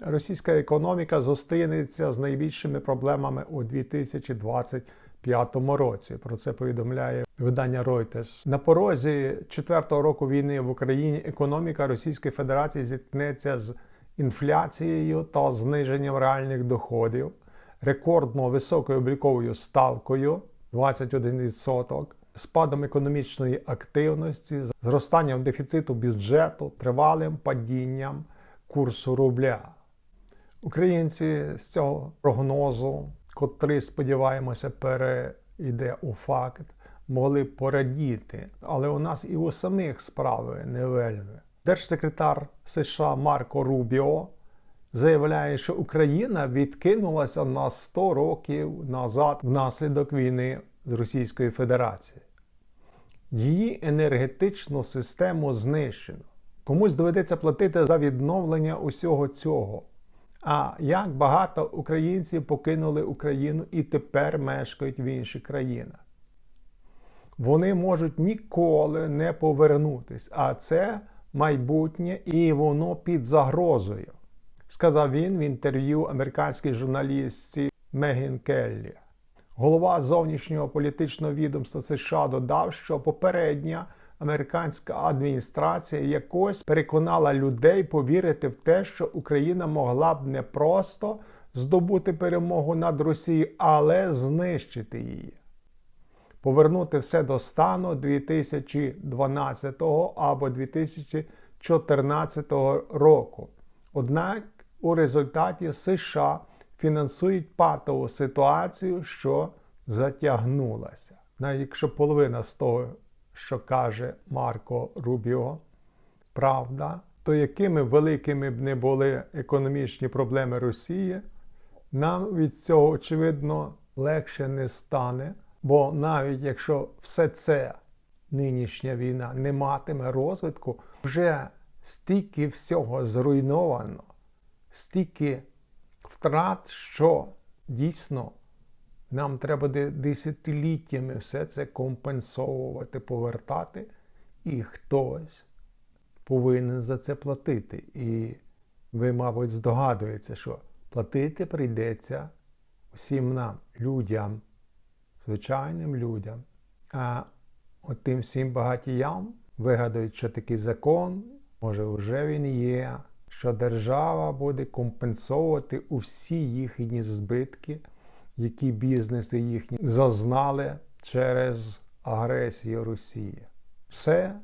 Російська економіка зустрінеться з найбільшими проблемами у 2025 році. Про це повідомляє видання Reuters. На порозі четвертого року війни в Україні економіка Російської Федерації зіткнеться з інфляцією та зниженням реальних доходів, рекордно високою обліковою ставкою 21%, спадом економічної активності, зростанням дефіциту бюджету, тривалим падінням курсу рубля. Українці з цього прогнозу, котрий, сподіваємося, перейде у факт, могли порадіти, але у нас і у самих справи не вельми. Держсекретар США Марко Рубіо заявляє, що Україна відкинулася на 100 років назад внаслідок війни з Російською Федерацією. Її енергетичну систему знищено. Комусь доведеться платити за відновлення усього цього. А як багато українців покинули Україну і тепер мешкають в інших країнах? Вони можуть ніколи не повернутись, а це майбутнє і воно під загрозою, сказав він в інтерв'ю американській журналістці Мегін Келлі. Голова зовнішнього політичного відомства США додав, що попередня американська адміністрація якось переконала людей повірити в те, що Україна могла б не просто здобути перемогу над Росією, але знищити її. Повернути все до стану 2012 або 2014 року. Однак у результаті США фінансують патову ситуацію, що затягнулася. Навіть якщо половина з того, що каже Марко Рубіо, правда, то якими великими б не були економічні проблеми Росії, нам від цього, очевидно, легше не стане. Бо навіть якщо все це нинішня війна не матиме розвитку, вже стільки всього зруйновано, стільки втрат, що дійсно нам треба десятиліттями все це компенсовувати, повертати, і хтось повинен за це платити. І ви, мабуть, здогадуєтеся, що платити прийдеться всім нам, людям, звичайним людям. А от тим всім багатіям вигадують, що такий закон, може, вже він є, що держава буде компенсовувати усі їхні збитки які бізнеси їхні зазнали через агресію Росії. Все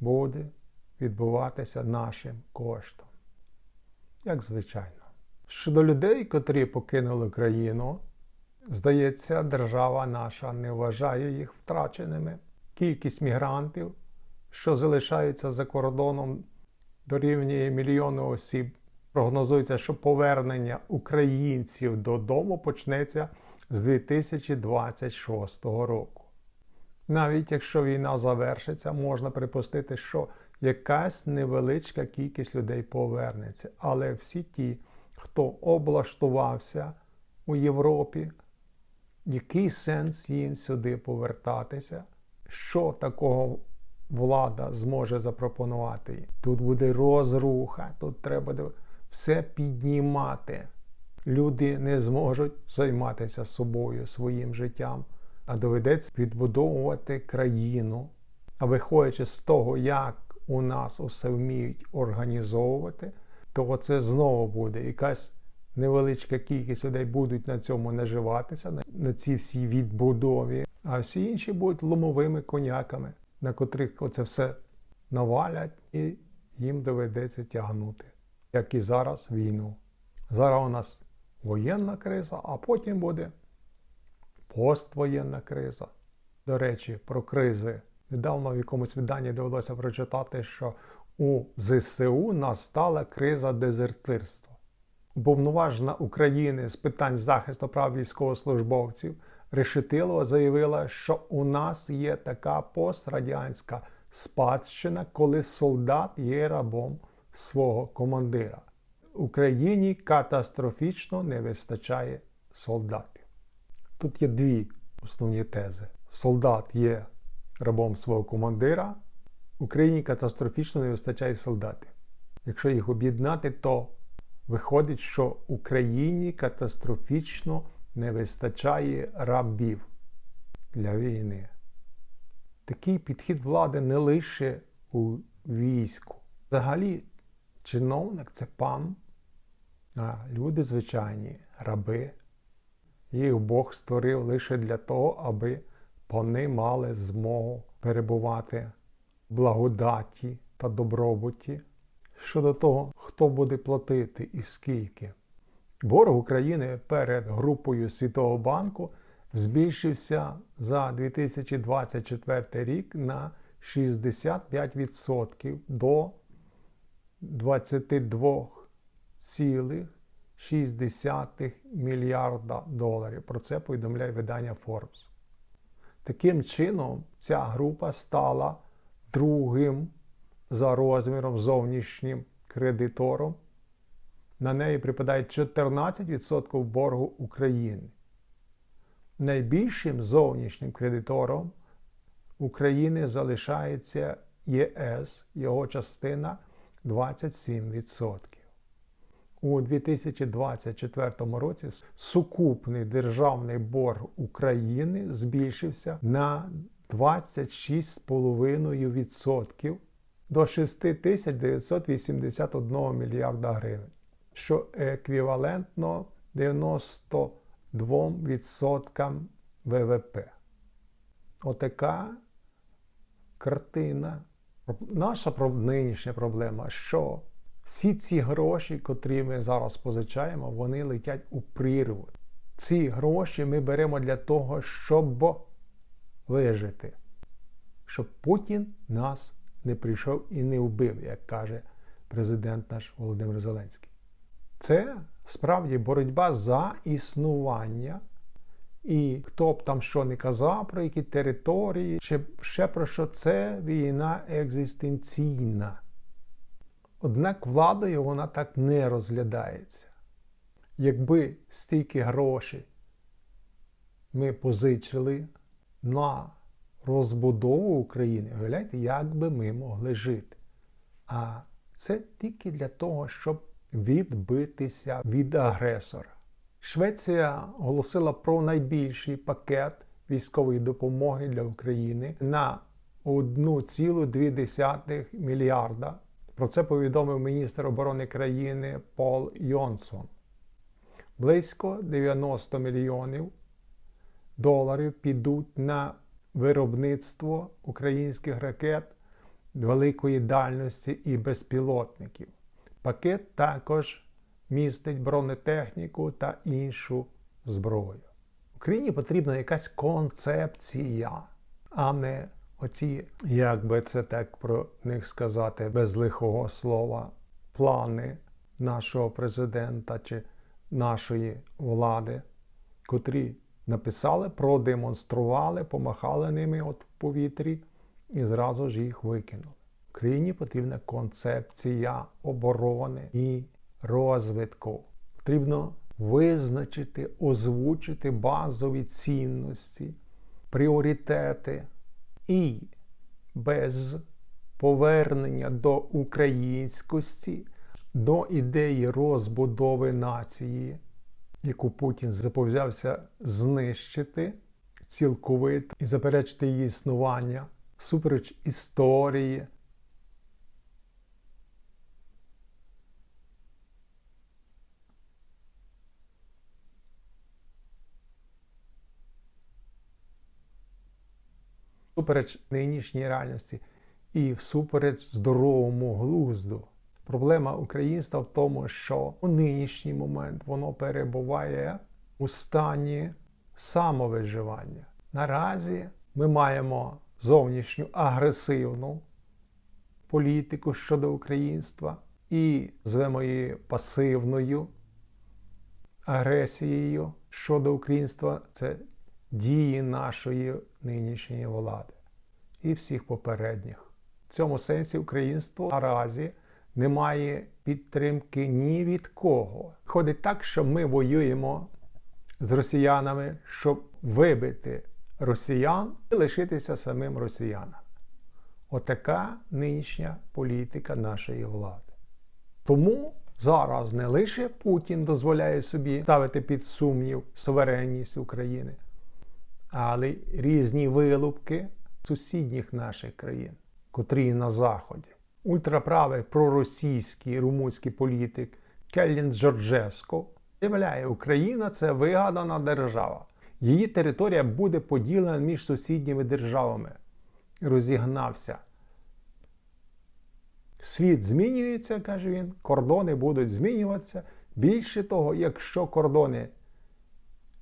буде відбуватися нашим коштом. Як звичайно. Щодо людей, котрі покинули країну, здається, держава наша не вважає їх втраченими. Кількість мігрантів, що залишаються за кордоном, дорівнює мільйону осіб Прогнозується, що повернення українців додому почнеться з 2026 року. Навіть якщо війна завершиться, можна припустити, що якась невеличка кількість людей повернеться. Але всі ті, хто облаштувався у Європі, який сенс їм сюди повертатися? Що такого влада зможе запропонувати? Тут буде розруха, тут треба все піднімати. Люди не зможуть займатися собою, своїм життям, а доведеться відбудовувати країну. А виходячи з того, як у нас усе вміють організовувати, то це знову буде якась невеличка кількість людей будуть на цьому наживатися, на цій всій відбудові, а всі інші будуть ломовими коняками, на котрих оце все навалять, і їм доведеться тягнути як і зараз війну. Зараз у нас воєнна криза, а потім буде поствоєнна криза. До речі, про кризи. Недавно в якомусь виданні довелося прочитати, що у ЗСУ настала криза дезертирства. Повноважна України з питань захисту прав військовослужбовців Решетилова заявила, що у нас є така пострадянська спадщина, коли солдат є рабом свого командира. Україні катастрофічно не вистачає солдатів. Тут є дві основні тези. Солдат є рабом свого командира. Україні катастрофічно не вистачає солдатів. Якщо їх об'єднати, то Виходить, що Україні катастрофічно не вистачає рабів для війни. Такий підхід влади не лише у війську. Взагалі, чиновник це пан, а люди звичайні раби. Їх Бог створив лише для того, аби вони мали змогу перебувати в благодаті та добробуті. Щодо того, хто буде платити і скільки. Борг України перед групою Світового банку збільшився за 2024 рік на 65% до 22,6 мільярда доларів. Про це повідомляє видання Forbes. Таким чином, ця група стала другим за розміром зовнішнім кредитором. На неї припадає 14% боргу України. Найбільшим зовнішнім кредитором України залишається ЄС, його частина 27%. У 2024 році сукупний державний борг України збільшився на 26,5% до 6981 мільярда гривень, що еквівалентно 92% ВВП. Отака картина. Наша нинішня проблема, що всі ці гроші, котрі ми зараз позичаємо, вони летять у прірву. Ці гроші ми беремо для того, щоб вижити, щоб Путін нас не прийшов і не вбив, як каже президент наш Володимир Зеленський. Це справді боротьба за існування. І хто б там що не казав про які території, чи ще про що це війна екзистенційна. Однак владою вона так не розглядається. Якби стільки грошей ми позичили на розбудову України, уявляєте, як би ми могли жити. А це тільки для того, щоб відбитися від агресора. Швеція оголосила про найбільший пакет військової допомоги для України на 1,2 мільярда. Про це повідомив міністр оборони країни Пол Йонсон. Близько 90 мільйонів доларів підуть на виробництво українських ракет великої дальності і безпілотників. Пакет також містить бронетехніку та іншу зброю. Україні потрібна якась концепція, а не оці, як би це так про них сказати, без лихого слова, плани нашого президента чи нашої влади, котрі написали, продемонстрували, помахали ними от в повітрі і зразу ж їх викинули. Україні потрібна концепція оборони і розвитку. Потрібно визначити, озвучити базові цінності, пріоритети і без повернення до українськості, до ідеї розбудови нації, яку Путін заповзявся знищити цілковито і заперечити її існування всупереч історії. Всупереч нинішній реальності і всупереч здоровому глузду. Проблема українства в тому, що у нинішній момент воно перебуває у стані самовиживання. Наразі ми маємо зовнішню агресивну політику щодо українства і звемо її пасивною агресією щодо українства це дії нашої нинішньої влади і всіх попередніх. В цьому сенсі українство наразі не має підтримки ні від кого. Ходить так, що ми воюємо з росіянами, щоб вибити росіян і лишитися самим росіянам. Отака нинішня політика нашої влади. Тому Зараз не лише Путін дозволяє собі ставити під сумнів суверенність України, але різні вилупки сусідніх наших країн, котрі на Заході. Ультраправий проросійський румунський політик Келлін Джорджеско заявляє, Україна це вигадана держава. Її територія буде поділена між сусідніми державами. Розігнався. Світ змінюється, каже він, кордони будуть змінюватися. Більше того, якщо кордони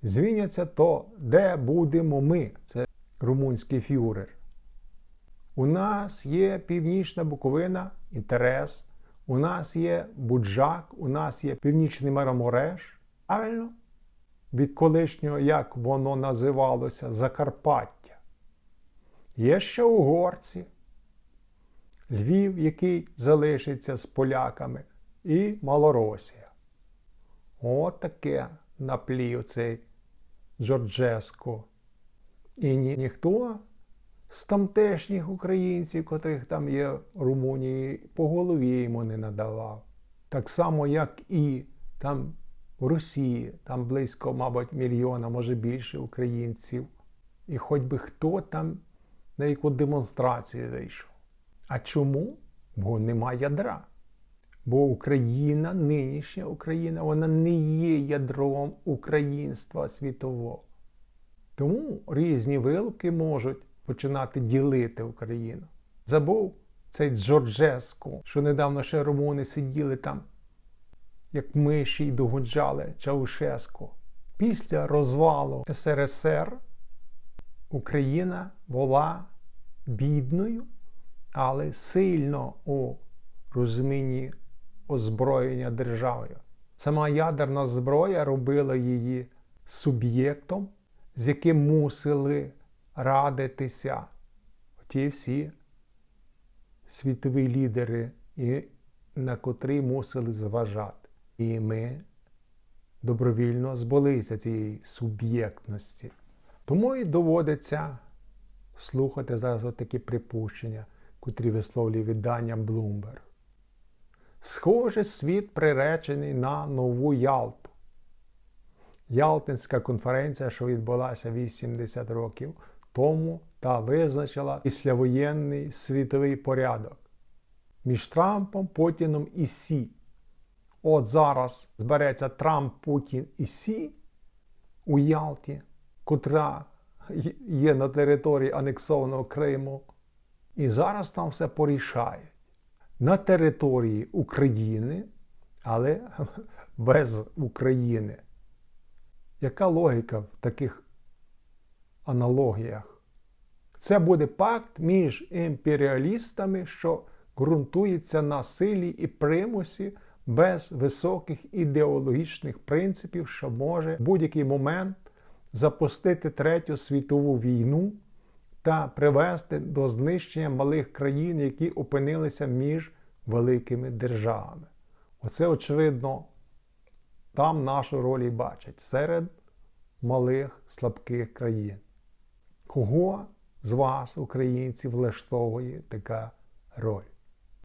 зміняться, то де будемо ми? Це румунський фюрер. У нас є Північна Буковина, інтерес. У нас є Буджак, у нас є Північний Марамореж. Правильно? Від колишнього, як воно називалося, Закарпаття. Є ще угорці. Львів, який залишиться з поляками, і Малоросія. От таке наплів цей Джорджеско. І ні, ніхто з тамтешніх українців, котрих там є в Румунії, по голові йому не надавав. Так само, як і там в Росії, там близько, мабуть, мільйона, може більше українців. І хоч би хто там на яку демонстрацію вийшов. А чому? Бо нема ядра. Бо Україна, нинішня Україна, вона не є ядром українства світового. Тому різні вилки можуть починати ділити Україну. Забув цей Джорджеску, що недавно ще румуни сиділи там, як миші й догоджали Чаушеску. Після розвалу СРСР Україна була бідною, але сильно у розумінні озброєння державою. Сама ядерна зброя робила її суб'єктом, з яким мусили радитися ті всі світові лідери, і на котрі мусили зважати. І ми добровільно збулися цієї суб'єктності. Тому і доводиться слухати зараз такі припущення, котрі висловлює видання Bloomberg. Схоже, світ приречений на нову Ялту. Ялтинська конференція, що відбулася 80 років тому, та визначила післявоєнний світовий порядок між Трампом, Путіном і Сі. От зараз збереться Трамп, Путін і Сі у Ялті, котра є на території анексованого Криму. І зараз там все порішають. На території України, але без України. Яка логіка в таких аналогіях? Це буде пакт між імперіалістами, що ґрунтується на силі і примусі без високих ідеологічних принципів, що може в будь-який момент запустити Третю світову війну та привести до знищення малих країн, які опинилися між великими державами. Оце, очевидно, там нашу роль і бачать серед малих слабких країн. Кого з вас, українців, влаштовує така роль?